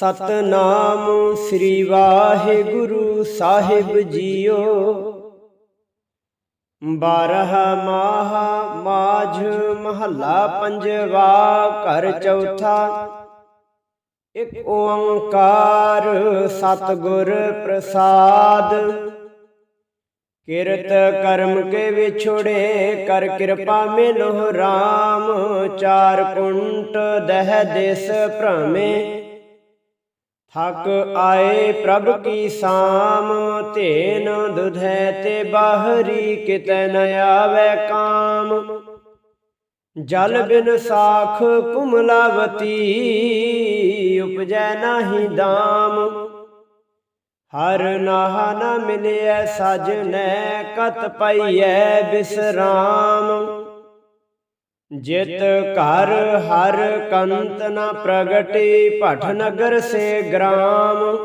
ਸਤਨਾਮ ਸ੍ਰੀ ਵਾਹਿਗੁਰੂ ਸਾਹਿਬ ਜੀਓ। ਬਾਰਹ ਮਾਹ ਮਾਝ ਮਹੱਲਾ ਪੰਜਵਾ ਘਰ ਚੌਥਾ। ਇਕ ਓੰਕਾਰ ਸਤਿਗੁਰ ਪ੍ਰਸਾਦ। ਕਿਰਤ ਕਰਮ ਕੇ ਵਿਛੋੜੇ ਕਰ ਕਿਰਪਾ ਮਿਲੋ RAM ਚਾਰ ਕੁੰਟ ਦਹਿ ਦੇਸ ਭ੍ਰਮੇ। ਥਕ ਆਏ ਪ੍ਰਭ ਕੀ ਸਾਮ, ਧੇਨ ਦੁਧੈ ਤੇ ਬਾਹਰੀ ਕਿਤੈ ਨ ਆਵੈ ਕਾਮ। ਜਲ ਬਿਨ ਸਾਖ ਕੁਮਲਾਵਤੀ, ਉਪਜੈ ਨਾਹੀ ਦਾਮ। ਹਰ ਨਾਹ ਨ ਮਿਲਿਐ ਸਜਨੈ ਕਤ ਪਈਐ ਬਿਸਰਾਮ। ਜਿਤ ਘਰ ਹਰ ਕੰਤ ਨ ਪ੍ਰਗਟੀ, ਭਟ ਨਗਰ ਸੇ ਗ੍ਰਾਮ।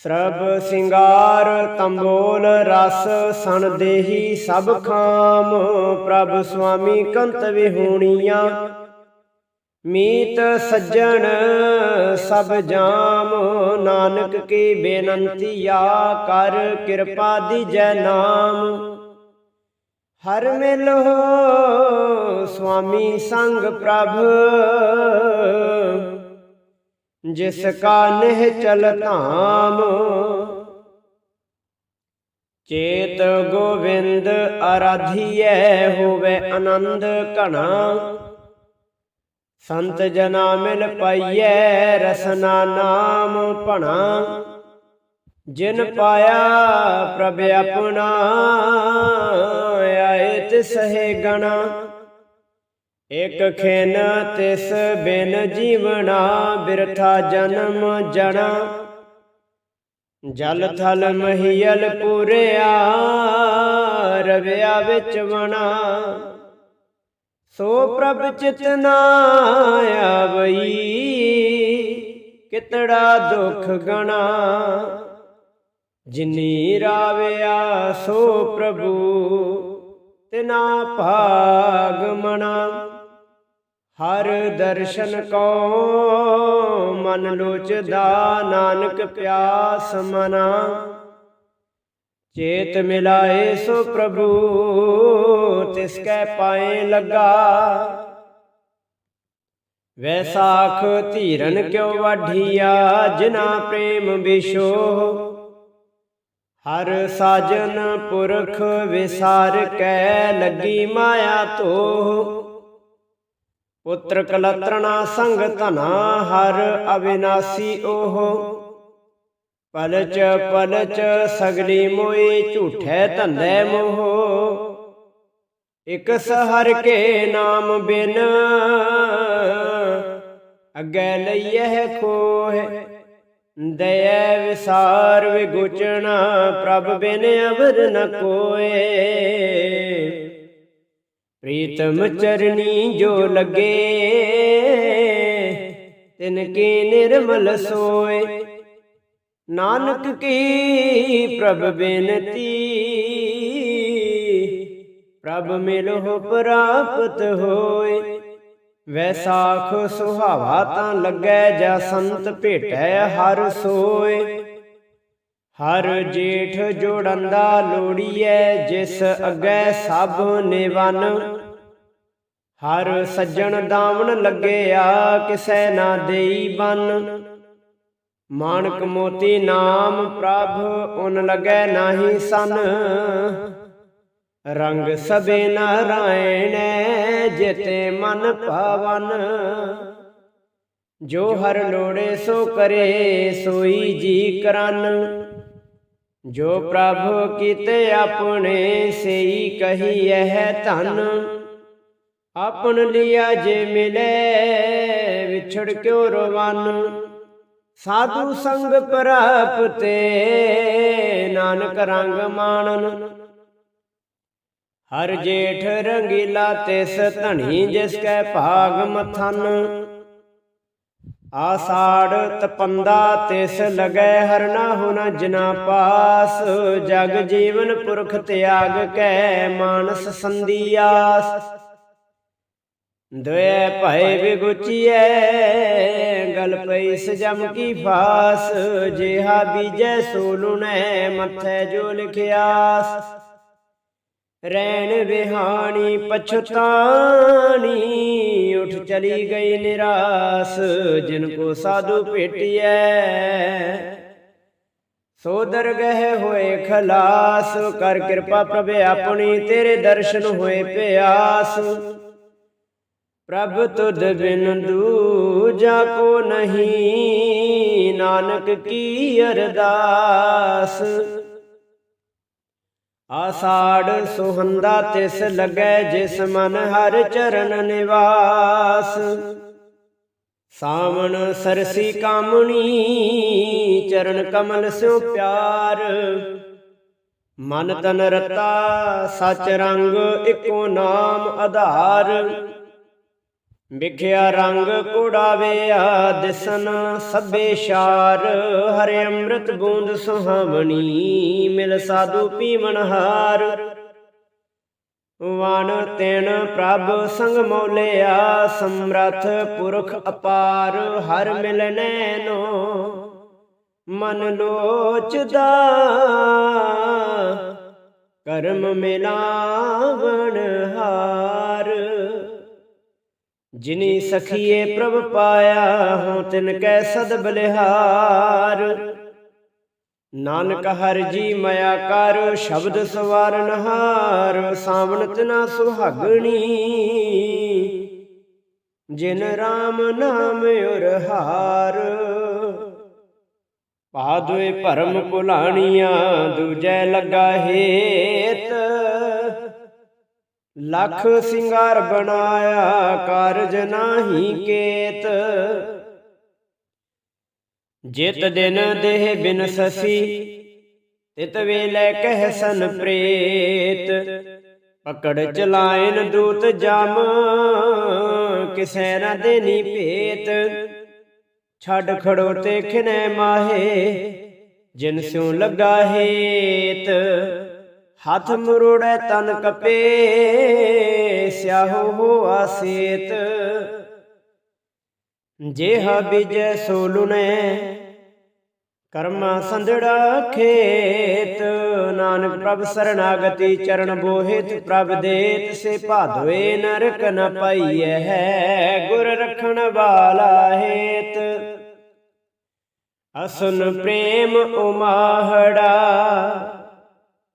ਸਰਬ ਸਿੰਗਾਰ ਤੰਬੋਲ ਰਸ ਸਣ ਦੇਹੀ ਸਭ ਖਾਮ, ਪ੍ਰਭ ਸੁਆਮੀ ਕੰਤ ਵਿਹੂਣੀਆਂ। ਮੀਤ ਸੱਜਣ ਸਭ ਜਾਮ, ਨਾਨਕ ਕੀ ਬੇਨੰਤੀਆ ਕਰ ਕਿਰਪਾ ਦੀ ਜੈ ਨਾਮ। ਹਰ ਮਿਲੋ ਸੁਆਮੀ ਸੰਗ ਪ੍ਰਭ। ਜਿਸ ਕਾ ਨਿਹ ਚਲ ਧਾਮ। ਚੇਤ ਗੋਵਿੰਦ ਅਰਾਧੀਐ ਹੋਵੇ ਆਨੰਦ ਘਣਾ। ਸੰਤ ਜਨਾ ਮਿਲ ਪਾਈਐ ਰਸਨਾ ਨਾਮ ਭਣਾ। ਜਿਨ ਪਾਇਆ ਪ੍ਰਭ ਆਪਣਾ। ਤਿਸ ਹੈ ਗਣਾ। ਇਕ ਖੇਨ ਤਿਸ ਬਿਨ ਜੀਵਣਾ, ਬਿਰਥਾ ਜਨਮ ਜਣਾ। ਜਲ ਥਲ ਮਹੀਲ ਪੂਰਿਆ, ਰਵਿਆ ਵਿੱਚ ਵਣਾ। ਸੋ ਪ੍ਰਭ ਚਿਤ ਨਾ ਆਵਈ, ਕਿਤੜਾ ਦੁਖ ਗਣਾ। ਜਿਨੀ ਰਾਵਿਆ ਸੋ ਪ੍ਰਭੂ। ਤਿਨਾ ਭਾਗ ਮਣਾ ਹਰ ਦਰਸ਼ਨ ਕੋ ਮਨ ਲੋਚਦਾ ਨਾਨਕ ਪਿਆਸ ਮਨਾ। ਚੇਤ ਮਿਲਾਏ ਸੋ ਪ੍ਰਭੂ, ਤਿਸ ਕੈ ਪਾਏ ਲੱਗਾ। ਵੈਸਾਖ ਧੀਰਨ ਕਿਉ ਵਾਢੀਆ ਜਿਨਾ ਪ੍ਰੇਮ ਵਿਸ਼ੋ ਹਰ ਸਾਜਨ ਪੁਰਖ ਵਿਸਾਰ ਕੈ ਲੱਗੀ ਮਾਇਆ ਤੋ ਪੁੱਤਰ ਕਲਤਰਣਾ ਸੰਗ ਧਨਾ ਹਰ ਅਵਿਨਾਸੀ ਓਹ। ਪਲਚ ਪਲਚ ਸਗਲੀ ਮੋਈ ਝੂਠੇ ਧੰਦੇ ਮੋਹ। ਇਕ ਸਹਰ ਕੇ ਨਾਮ ਬਿਨ, ਅੱਗੇ ਲਈਐ ਖੋਹ। ਦਇਆ ਵਿਸਾਰ ਵਿਗੁਚਣਾ ਪ੍ਰਭ ਬਿਨ ਅਵਰ ਨ ਕੋਏ। ਪ੍ਰੀਤਮ ਚਰਨੀ ਜੋ ਲਗੇ ਤਿਨ ਕੀ ਨਿਰਮਲ ਸੋਏ। ਨਾਨਕ ਕੀ ਪ੍ਰਭ ਬੇਨਤੀ, ਪ੍ਰਭ ਮਿਲੋ ਪ੍ਰਾਪਤ ਹੋਏ। ਵੈਸਾਖ ਸੁਹਾਵਾ ਤਾਂ ਲੱਗੈ ਜਾ ਸੰਤ ਭੇਟੈ ਹਰ ਸੋਏ। ਹਰ ਜੇਠ ਜੋੜੰਦਾ ਲੋੜੀਐ, ਜਿਸ ਅੱਗੇ ਸਭ ਨਿਵਨ। ਹਰ ਸੱਜਣ ਦਾਵਣ ਲੱਗਿਆ, ਕਿਸੈ ਨਾ ਦੇਈ ਬਨ। ਮਾਨਕ ਮੋਤੀ ਨਾਮ ਪ੍ਰਭ, ਉਨ ਲਗੈ ਨਾਹੀ ਸਨ। ਰੰਗ ਸਬੇ ਨਾਰਾਇਣ ਜਿਤੇ ਮਨ ਪਾਵਨ। ਜੋ ਹਰ ਲੋੜੇ ਸੋ ਕਰੇ, ਸੋਈ ਜੀ ਕਰਨ। ਜੋ ਪ੍ਰਭ ਕੀਤੇ ਆਪਣੇ, ਸਈ ਹੈ ਧਨ। ਆਪਨ ਲਿਆ ਜੇ ਮਿਲੇ, ਵਿਛੜ ਕਿਉ ਰਵਨ? ਸਾਧੂ ਸੰਗ ਪ੍ਰਾਪਤੇ ਨਾਨਕ ਰੰਗ ਮਾਣਨ। ਹਰ ਜੇਠ ਰੰਗੀਲਾ ਤਿਸ ਧਣੀ ਜਿਸ ਕੈ ਭਾਗ ਮਥਨ। ਆਸਾੜ ਤਪੰਦਾ ਤਿਸ ਲਗੈ ਹਰਨਾ ਹੁਨ ਜਿਨਾ ਪਾਸ। ਜਗ ਜੀਵਨ ਪੁਰਖ ਤਿਆਗ ਕੈ ਮਾਨਸ ਸੰਦੀਆਸ ਦੁਇ ਭਏ ਵਿਗੁਚੀਐ, ਗਲ ਪਈ ਸਜਮ ਕੀ ਫਾਸ। ਜਿਹਾ ਬੀਜੈ ਸੋ ਲੁਣੈ, ਮੱਥੇ ਜੋ ਲਿਖਿਆਸ। ਰੈਣ ਵਿਹਾਣੀ ਪਛਤਾਣੀ ਉਠ ਚਲੀ ਗਈ ਨਿਰਾਸ, ਜਿਨ ਕੋ ਸਾਧੂ ਭੇਟਿਐ। ਸੋ ਦਰਗਹਿ ਹੋਏ ਖਲਾਸ, ਕਰ ਕਿਰਪਾ ਪ੍ਰਭ ਆਪਣੀ, ਤੇਰੇ ਦਰਸ਼ਨ ਹੋਏ ਪਿਆਸ। ਪ੍ਰਭ ਤੁਧ ਬਿਨ ਦੂਜਾ ਕੋ ਨਹੀਂ, ਨਾਨਕ ਕੀ ਅਰਦਾਸ। ਆਸਾੜ ਸੁਹੰਦਾ ਤਿਸ ਲੱਗੈ ਜਿਸ ਮਨ ਹਰ ਚਰਨ ਨਿਵਾਸ। ਸਾਵਣ ਸਰਸੀ ਕਾਮਣੀ, ਚਰਨ ਕਮਲ ਸਿਉ ਪਿਆਰ। ਮਨ ਤਨ ਰਤਾ, ਸਚ ਰੰਗ ਇਕੋ ਨਾਮ ਆਧਾਰ। ਵਿਖਿਆ ਰੰਗ ਕੋੜਾਵੇਆ ਦਿਸਨ ਸਭੇ ਸ਼ਾਰ, ਹਰੇ ਅੰਮ੍ਰਿਤ ਬੂੰਦ ਸੁਹਾਵਣੀ, ਮਿਲ ਸਾਧੂ ਪੀਵਨ ਹਾਰ। ਵਣ ਤਿਨ ਪ੍ਰਭ ਸੰਗ ਮੌਲਿਆ, ਸਮਰਥ ਪੁਰਖ ਅਪਾਰ, ਹਰ ਮਿਲ ਨੈਨੋ ਮਨ ਲੋਚਦਾ, ਕਰਮ ਮਿਲਾਵਣ ਹਾਰ। ਜਿਨੀ ਸਖੀਏ ਪ੍ਰਭ ਪਾਇਆ ਹਉ ਤਿਨ ਕੈ ਸਦ ਬਲਿਹਾਰ। ਨਾਨਕ ਹਰ ਜੀ ਮਇਆ ਕਰ ਸ਼ਬਦ ਸਵਾਰਨ ਹਾਰ ਸਾਵਣ ਤਨਾ ਸੁਹਾਗਣੀ। ਜਿਨ RAM ਨਾਮ ਉਰ ਹਾਰ। ਪਾਦੋਏ ਭਰਮ ਭੁਲਾਣੀਆਂ ਦੂਜੈ ਲੱਗਾ ਹੇਤ। ਲੱਖ ਸਿੰਗਾਰ ਬਣਾਇਆ ਕਾਰਜ ਨਾਹੀ ਕੇਤ। ਜਿਤ ਦਿਨ ਦੇਹ ਬਿਨ ਸਸੀ ਤਿਤ ਵੇਲੇ ਕਹਿ ਸਨ ਪ੍ਰੇਤ। ਪਕੜ ਚਲਾਇਨ ਦੂਤ ਜਮ ਕਿਸੈ ਨਾ ਦੇਨੀ ਭੇਤ। ਛੱਡ ਖੜੋ ਤੇ ਖਿਨੈ ਮਾਹੇ ਜਿਨ ਸਿਉ ਲੱਗਾ ਹੇਤ। ਹੱਥ ਮੁਰੋੜੈ ਤਨ ਕਪੇ, ਸਿਆਹੋ ਹੋ ਆਸੇਤ। ਜੇਹਾ ਬਿਜੈ ਸੋ ਕਰਮਾ ਸੰਧੜਾ ਖੇਤ। ਨਾਨਕ ਪ੍ਰਭ ਸਰਣਾਗਤੀ ਚਰਨ ਬੋਹਿਤ, ਪ੍ਰਭ ਦੇਤ ਸੇ ਭਾਦਵੇ ਨਰਕ ਨ ਪਾਈਐ ਹੈ, ਗੁਰ ਰਖਣ ਵਾਲਾ ਹੇਤ। ਅਸੁਨ ਪ੍ਰੇਮ ਉਮਾਹੜਾ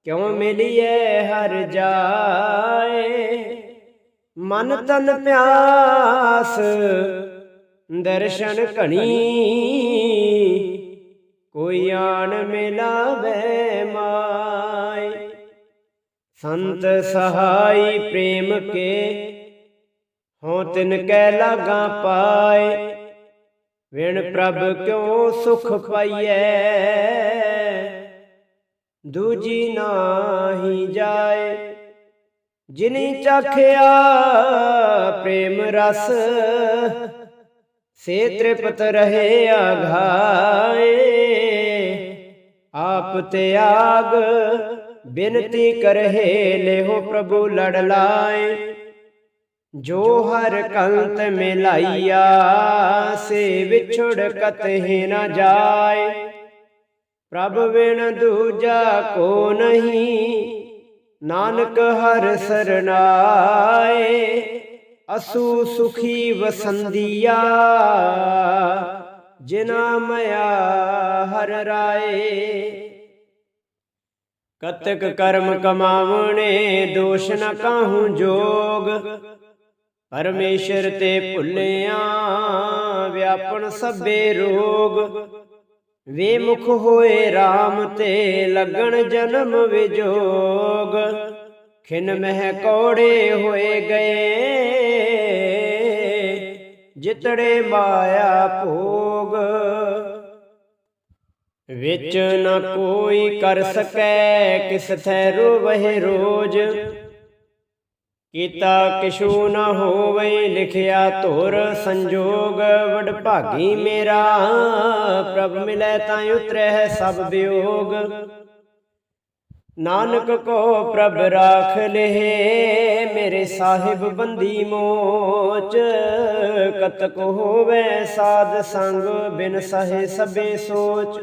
ਕਿਉਂ ਮਿਲਿਐ ਹਰ ਜਾਏ? ਮਨ ਤਨ ਪਿਆਸ, ਦਰਸ਼ਨ ਘਣੀ। ਕੋਈ ਆਣ ਮਿਲਾਵੇ ਮਾਈ ਸੰਤ ਸਹਾਈ ਪ੍ਰੇਮ ਕੇ ਹੋ ਤਿਨ ਕੈ ਲਾਗਾ ਪਾਏ। ਵਿਣ ਪ੍ਰਭ ਕਿਉ ਸੁਖ ਪਾਈਐ? ਦੂਜੀ ਨਾਹੀ ਜਾਏ। ਜਿਨੀ ਚਾਖਿਆ ਪ੍ਰੇਮ ਰਸ। ਸੇ ਤ੍ਰਿਪਤ ਰਹੇ ਆਘਾਏ ਆਪ ਤਿਆਗ ਬਿਨਤੀ ਕਰਹਿ ਲਿਹੋ ਪ੍ਰਭੂ ਲੜ ਲਾਏ। ਜੋ ਹਰ ਕੰਤ ਮਿਲਾਈਆ ਸੇ ਵਿਛੜ ਕਤਹਿ ਨ ਜਾਏ। ਪ੍ਰਭ ਬਿਨ ਦੂਜਾ ਕੋ ਨਹੀਂ, ਨਾਨਕ ਹਰ ਸਰਨਾਏ, ਅਸੂ ਸੁਖੀ ਵਸੰਦੀਆ, ਜਿਨਾ ਮਇਆ ਹਰ ਰਾਏ। ਕਤਕ ਕਰਮ ਕਮਾਵਣੇ, ਦੋਸ਼ ਨ ਕਾਹੂ ਜੋਗ, ਪਰਮੇਸ਼ਰ ਤੇ ਭੁੱਲਿਆ ਵਿਆਪਨ ਸਭੇ ਰੋਗ। ਵੇਮੁਖ ਹੋਏ RAM ਤੇ ਲੱਗਣ ਜਨਮ ਵਿਜੋਗ। ਖਿਨ ਮਹਿ ਕੋੜੇ ਹੋਏ ਗਏ। ਜਿਤੜੇ ਮਾਇਆ ਭੋਗ। ਵਿੱਚ ਨਾ ਕੋਈ ਕਰ ਸਕੈ, ਕਿਸ ਥੈ ਰੋਵਹਿ ਰੋਜ। ਕੀਤਾ ਕਿਛੂ ਨ ਹੋਵੇ ਲਿਖਿਆ ਧੁਰ ਸੰਜੋਗ, ਵਡ ਭਾਗੀ ਮੇਰਾ, ਪ੍ਰਭ ਮਿਲੈ ਤਾਂ ਉਤਰੈ ਸਭ ਵਿਯੋਗ। ਨਾਨਕ ਕੋ ਪ੍ਰਭ ਰਾਖ ਲਹਿ, ਮੇਰੇ ਸਾਹਿਬ ਬੰਦੀ ਮੋਚ। ਕਤਕ ਹੋਵੇ ਸਾਧ ਸੰਗ ਬਿਨ ਸਹੇ ਸਭੇ ਸੋਚ।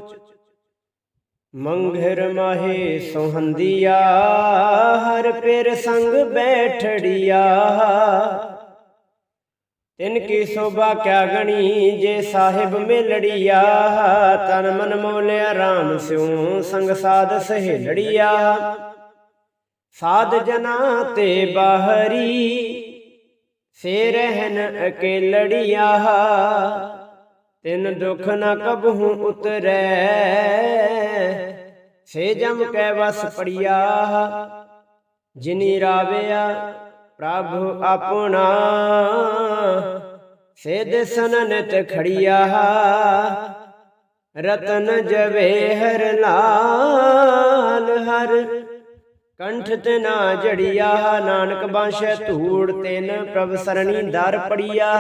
ਮੰਘਰ ਮਾਹੇ ਸੁਹੰਦੀਆ, ਹਰ ਪੇਰ ਸੰਗ ਬੈਠੜੀਆ। ਤਿਨ ਕੀ ਸੋਭਾ ਕਿਆ ਗਣੀ ਜੇ ਸਾਹਿਬ ਮੇਲੜੀਆ, ਤਨ ਮਨ ਮੋਲਿਆ RAM ਸਿਉ ਸੰਗ ਸਾਧ ਸਹੇਲੜੀਆ। ਸਾਧ ਜਨਾ ਤੇ ਬਾਹਰੀ ਸੇ ਰਹਿਨ ਅਕੇਲੜੀਆ। ਤਿਨ ਦੁਖ ਨ ਕਬਹੂ ਉਤਰੈ। ਸੇ ਜਮ ਕੈ ਵਸ ਪੜਿਆ ਜਿਨੀ ਰਾਵਿਆ ਪ੍ਰਭ ਆਪਣਾ। ਸੇ ਦਿਸਨ ਨਿਤ ਖੜੀਆ ਰਤਨ ਜਵੇ ਹਰ ਲਾਲ ਹਰ। ਕੰਠ ਤੇ ਨਾ ਜੜੀਆ। ਨਾਨਕ ਬਾਸ਼ੈ ਧੂੜ ਤਿਨ ਪ੍ਰਭ ਸਰਣੀ ਦਰ ਪੜੀਆ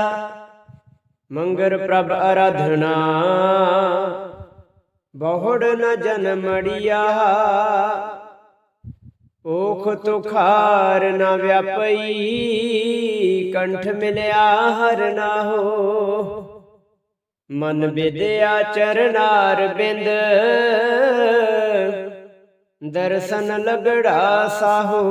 ਮੰਗਰ ਪ੍ਰਭ ਅਰਾਧਨਾ ਬਹੁੜ ਨ ਜਨਮੜੀਆ ਓਖ ਤੁਖਾਰ ਨ ਵਿਆਪਈ। ਕੰਠ ਮਿਲਿਆ ਹਰ ਨਾ ਹੋ। ਮਨ ਵਿਦਿਆ ਚਰਨਾਰ ਬਿੰਦ। ਦਰਸ਼ਨ ਲਗੜਾ ਸਾਹੋ।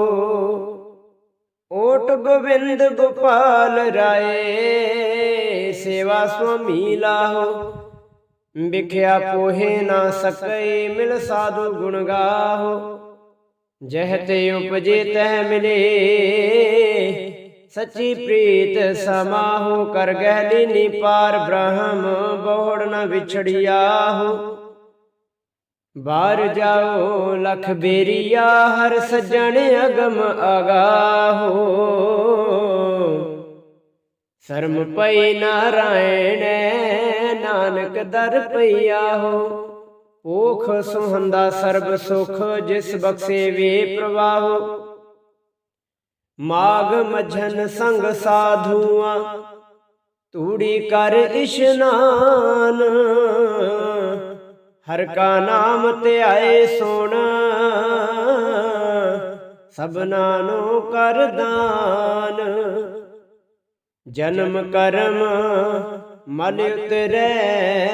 ਓਟ ਗੋਬਿੰਦ ਗੋਪਾਲ ਰਾਏ। ਸੇਵਾ ਸੁਆਮੀ ਲਾਹੋ। ਵਿਖਿਆ ਪੋਹੇ ਨਾ ਸਕਈ ਮਿਲ ਸਾਧੂ ਗੁਣ ਗਾਹੋ। ਜਹ ਤੇ ਉਪਜੇ ਤੈ ਮਿਲੇ, ਸੱਚੀ ਪ੍ਰੀਤ ਸਮਾਹੋ। ਕਰ ਗਹਿਲੀ ਨੀ ਪਾਰ ਬ੍ਰਹਮ, ਬੋੜ ਨ ਵਿਛੜਿਆਹੋ ਬਾਹਰ ਜਾਓ, ਲਖ ਬੇਰੀਆ, ਹਰ ਸੱਜਣ ਅਗਮ ਆਗਾਹੋ ਸ਼ਰਮ ਪਈ ਨਾਰਾਇਣ, ਨਾਨਕ ਦਰ ਪਈਆ ਹੋ। ਓਖ ਸੁਹੰਦਾ ਸਰਬ ਸੁਖ, ਜਿਸ ਬਖਸ਼ੇ ਵੇ ਪ੍ਰਵਾਹੋ ਮਾਗ ਮਝਨ ਸੰਗ ਸਾਧੂਆਂ, ਤੂੜੀ ਕਰ ਇਸ਼ਨਾਨ। ਹਰ ਕਾ ਨਾਮ ਧਿਆਏ ਸੋਣ ਸਭਨਾ ਨੂੰ ਕਰ ਦਾਨ। ਜਨਮ ਕਰਮ ਮਲ ਉਤਰੈ।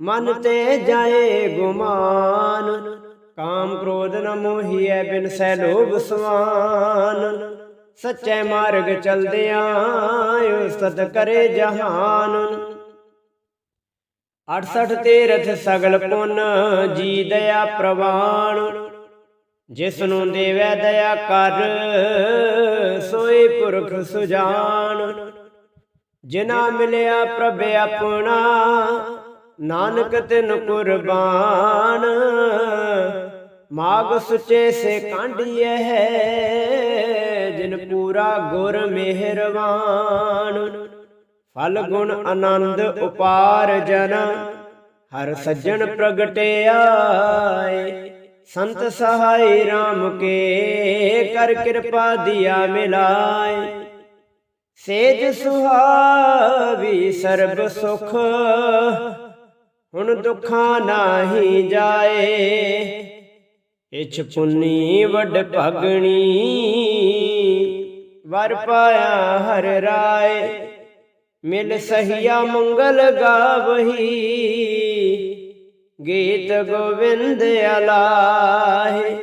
ਮਨ ਤੇ ਜਾਏ ਗੁਮਾਨ। ਕਾਮ ਕ੍ਰੋਧ ਨ ਮੋਹੀਐ ਬਿਨ ਸੈ ਲੋਭ ਸਵਾਨ। ਸੱਚੇ ਮਾਰਗ ਚਲਦਿਆਂ ਉਸਤਤ ਕਰੇ ਜਹਾਨ। 68 ਤੀਰਥ ਸਗਲ ਪੁੰਨ ਜੀ ਦਇਆ ਪ੍ਰਵਾਨ। ਜਿਸ ਨੂੰ ਦੇਵੈ ਦਇਆ ਕਰ, ਸੋਈ ਪੁਰਖ ਸੁਜਾਨ। ਜਿਨਾ ਮਿਲਿਆ ਪ੍ਰਭ ਆਪਣਾ, ਨਾਨਕ ਤਿਨ ਕੁਰਬਾਨ। ਮਾਗ ਸੁਚੇ ਸੇ ਕਾਂਢੀਐ ਜਿਨ ਪੂਰਾ ਗੁਰ ਮਿਹਰਵਾਨ। ਫਲ ਗੁਣ ਆਨੰਦ ਉਪਾਰ ਜਨ, ਹਰ ਸੱਜਣ ਪ੍ਰਗਟਿਆਏ। ਸੰਤ ਸਹਾਈ RAM ਕੇ ਕਰ ਕਿਰਪਾ ਦਿਆ ਮਿਲਾਏ। ਸੇਜ ਸੁਹਾਵੀ ਸਰਬ ਸੁਖ, ਹੁਣ ਦੁੱਖਾਂ ਨਾਹੀ ਜਾਏ। ਇਛ ਪੁੰਨੀ ਵੱਡ ਭਗਣੀ, ਵਰ ਪਾਇਆ ਹਰ ਰਾਏ। ਮਿਲ ਸਹੀਆ ਮੰਗਲ ਗਾਵਹੀ। ਗੀਤ ਗੋਵਿੰਦ ਅਲਾਹੇ,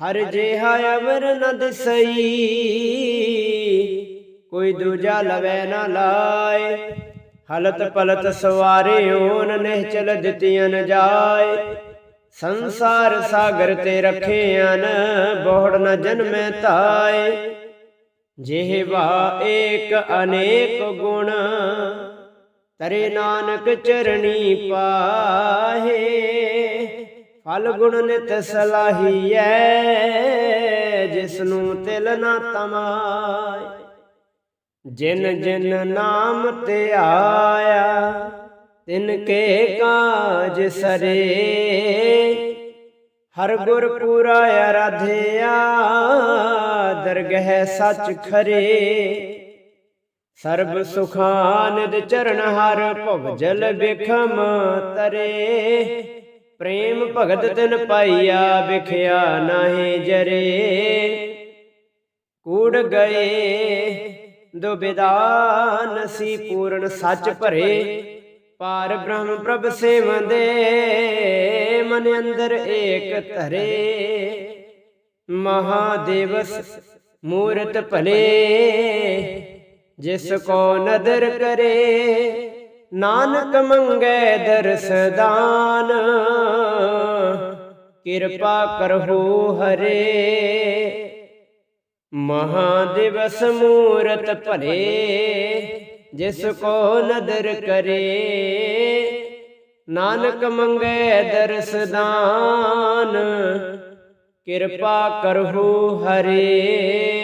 ਹਰ ਜਿਹਾ ਅਵਰ ਨ ਦਸਈ, ਕੋਈ ਦੂਜਾ ਲਵੈ ਨਾ ਲਾਏ। ਹਲਤ ਪਲਤ ਸਵਾਰੇ ਓਨ ਨਿਹਚਲ ਦਿੱਤੀਆਂ ਨ ਜਾਏ। ਸੰਸਾਰ ਸਾਗਰ ਤੇ ਰਖਿਆਨ ਬੋੜ ਨ ਜਨਮੈ ਤਾਏ। ਜਿਹਵਾ ਏਕ ਅਨੇਕ ਗੁਣ ਤਰੇ ਨਾਨਕ ਚਰਣੀ ਪਾਹੇ, ਫਲ ਗੁਣ ਨਿਤ ਸਲਾਹੀਐ ਜਿਸ ਨੂੰ ਤਿਲ ਨਾ ਤਮਾਏ। ਜਿਨ ਜਿਨ ਨਾਮ ਤੇ ਆਇਆ, ਤਿਨ ਕੇ ਕਾਜ ਸਰੇ। ਹਰ ਗੁਰ ਪੂਰਾ ਅਰਾਧਿਆ ਦਰਗਹਿ ਸੱਚ ਖਰੇ। ਸਰਬ ਸੁਖਾਨਦ ਚਰਨ ਹਰ ਭਵ ਜਲ ਬਿਖਮ ਤਰੇ। ਪ੍ਰੇਮ ਭਗਤ ਤਿਨ ਪਾਈਆ ਵਿਖਿਆ ਨਾਹੀ ਜਰੇ। ਕੂੜ ਗਏ ਦੁਬਿਦਾਨ ਸੀ ਪੂਰਨ ਸੱਚ ਭਰੇ। ਪਾਰ ਬ੍ਰਹਮ ਪ੍ਰਭ ਸੇਵੰਦੇ ਮਨ ਅੰਦਰ ਏਕ ਧਰੇ। ਮਹਾਦੇਵਸ ਮੂਰਤ ਭਲੇ ਜਿਸ ਕੋ ਨਦਰ ਕਰੇ ਨਾਨਕ ਮੰਗੈ ਦਰਸ ਦਾਨ। ਕਿਰਪਾ ਕਰਹੁ ਹਰੇ। ਮਹਾਦਿਵਸ ਮੂਰਤ ਭਲੇ ਜਿਸ ਕੋ ਨਦਰ ਕਰੇ। ਨਾਨਕ ਮੰਗੈ ਦਰਸ ਦਾਨ। ਕਿਰਪਾ ਕਰਹੁ ਹਰੇ।